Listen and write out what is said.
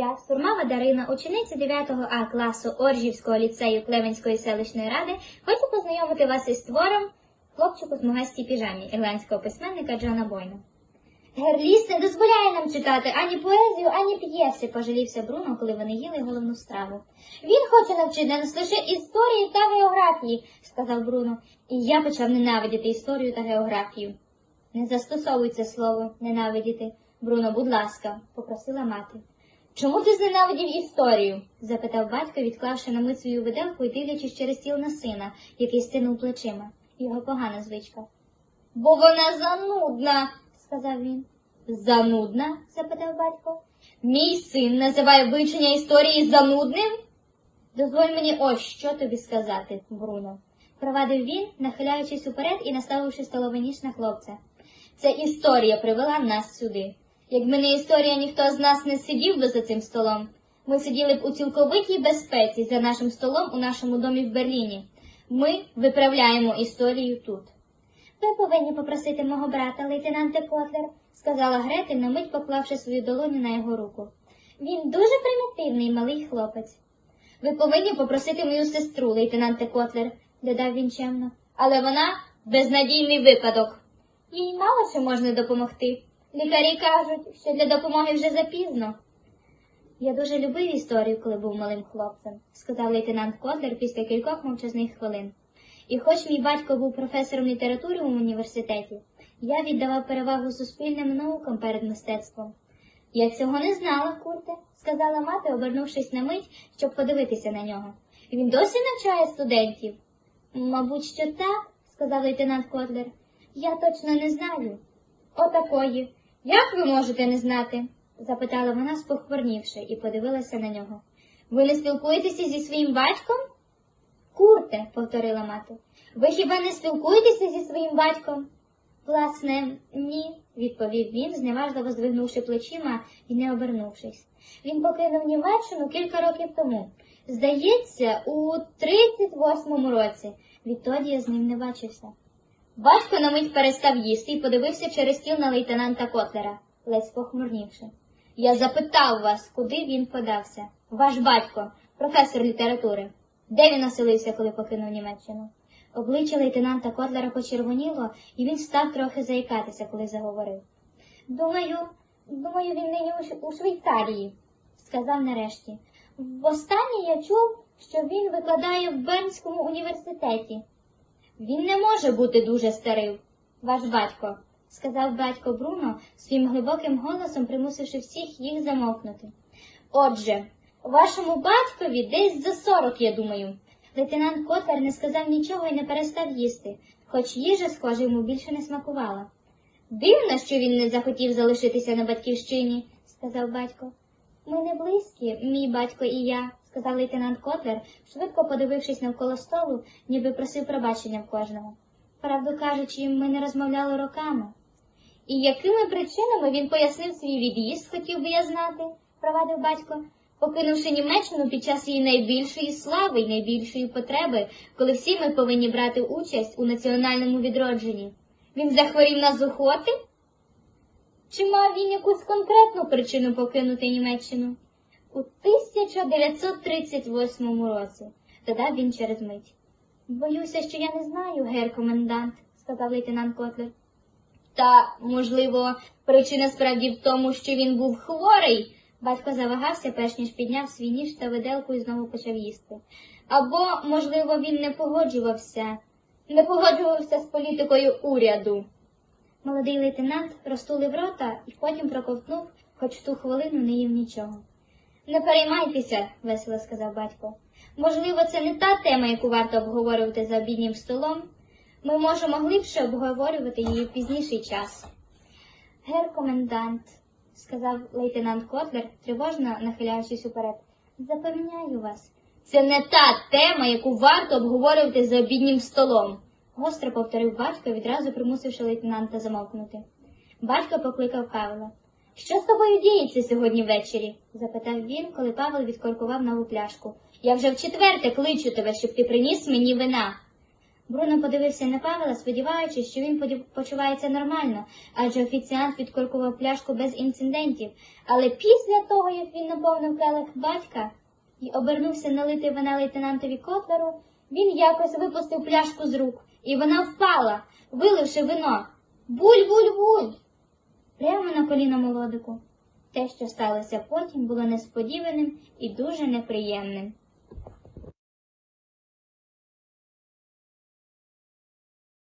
Я, Сурмава Дарина, учениця 9 А класу Оржівського ліцею Клевенської селищної ради, хочу познайомити вас із твором хлопчику з смугастій піжамі ірландського письменника Джона Бойна. Герліс не дозволяє нам читати ані поезію, ані п'єси, пожалівся Бруно, коли вони їли головну страву. Він хоче навчити нас лише історії та географії, сказав Бруно, і я почав ненавидіти історію та географію. Не застосовуй це слово ненавидіти. Бруно, будь ласка, попросила мати. Чому ти зненавидів історію? запитав батько, відклавши на мить свою виделку і дивлячись через стіл на сина, який стинув плечима. Його погана звичка. Бо вона занудна, сказав він. Занудна? запитав батько. Мій син називає вивчення історії занудним? Дозволь мені ось що тобі сказати, Бруно, провадив він, нахиляючись уперед і наставивши столовий ніж на хлопця. Це історія привела нас сюди. Якби не історія, ніхто з нас не сидів би за цим столом. Ми сиділи б у цілковитій безпеці за нашим столом у нашому домі в Берліні. Ми виправляємо історію тут. Ви повинні попросити мого брата, лейтенанте Котлер, сказала Гретель, на мить поклавши свою долоню на його руку. Він дуже примітивний малий хлопець. Ви повинні попросити мою сестру, лейтенанте Котлер, додав він чемно. Але вона безнадійний випадок. Їй мало що можна допомогти. Лікарі кажуть, що для допомоги вже запізно. Я дуже любив історію, коли був малим хлопцем, сказав лейтенант Котлер після кількох мовчазних хвилин. І хоч мій батько був професором літератури у університеті, я віддавав перевагу суспільним наукам перед мистецтвом. Я цього не знала, Курте, сказала мати, обернувшись на мить, щоб подивитися на нього. Він досі навчає студентів? Мабуть, що так, сказав лейтенант Котлер. Я точно не знаю. Отакої. Як ви можете не знати? запитала вона, спохмурнівши, і подивилася на нього. Ви не спілкуєтеся зі своїм батьком? Курте, повторила мати. Ви хіба не спілкуєтеся зі своїм батьком? Власне, ні, відповів він, зневажливо здвигнувши плечима і не обернувшись. Він покинув Німеччину кілька років тому. Здається, у 38-му році. Відтоді я з ним не бачився. Батько на мить перестав їсти і подивився через стіл на лейтенанта Котлера, ледь похмурнівши. Я запитав вас, куди він подався. Ваш батько, професор літератури. Де він оселився, коли покинув Німеччину? Обличчя лейтенанта Котлера почервоніло, і він став трохи заїкатися, коли заговорив. Думаю, думаю, він нині у, Швейцарії, сказав нарешті. Востаннє я чув, що він викладає в Бернському університеті. Він не може бути дуже старим, ваш батько, сказав батько Бруно своїм глибоким голосом, примусивши всіх їх замовкнути. Отже, вашому батькові десь за сорок, я думаю. Лейтенант Котлер не сказав нічого і не перестав їсти, хоч їжа, схоже, йому більше не смакувала. Дивно, що він не захотів залишитися на батьківщині, сказав батько. Ми не близькі, мій батько і я, сказав лейтенант Котлер, швидко подивившись навколо столу, ніби просив пробачення в кожного. Правду кажучи, ми не розмовляли роками. І якими причинами він пояснив свій від'їзд, хотів би я знати, провадив батько, покинувши Німеччину під час її найбільшої слави й найбільшої потреби, коли всі ми повинні брати участь у національному відродженні. Він захворів на зухоти? Чи мав він якусь конкретну причину покинути Німеччину? У 1938 році, додав він через мить. Боюся, що я не знаю, гер комендант, сказав лейтенант Котлер. Та, можливо, причина справді в тому, що він був хворий. Батько завагався, перш ніж підняв свій ніж та виделку і знову почав їсти. Або, можливо, він не погоджувався, не погоджувався з політикою уряду. Молодий лейтенант розтулив рота і потім проковтнув, хоч в ту хвилину не їв нічого. Не переймайтеся, весело сказав батько. Можливо, це не та тема, яку варто обговорювати за обіднім столом. Ми можемо глибше обговорювати її в пізніший час. Гер комендант, сказав лейтенант Котлер, тривожно нахиляючись уперед. Запевняю вас. Це не та тема, яку варто обговорювати за обіднім столом, гостро повторив батько, відразу примусивши лейтенанта замовкнути. Батько покликав Павла. Що з тобою діється сьогодні ввечері? запитав він, коли Павел відкоркував нову пляшку. Я вже вчетверте кличу тебе, щоб ти приніс мені вина. Бруно подивився на Павла, сподіваючись, що він почувається нормально, адже офіціант відкоркував пляшку без інцидентів. Але після того, як він наповнив келих батька і обернувся налити вина лейтенантові Котлеру, він якось випустив пляшку з рук, і вона впала, виливши вино. Буль-буль-буль! Прямо на коліна молодику. Те, що сталося потім, було несподіваним і дуже неприємним.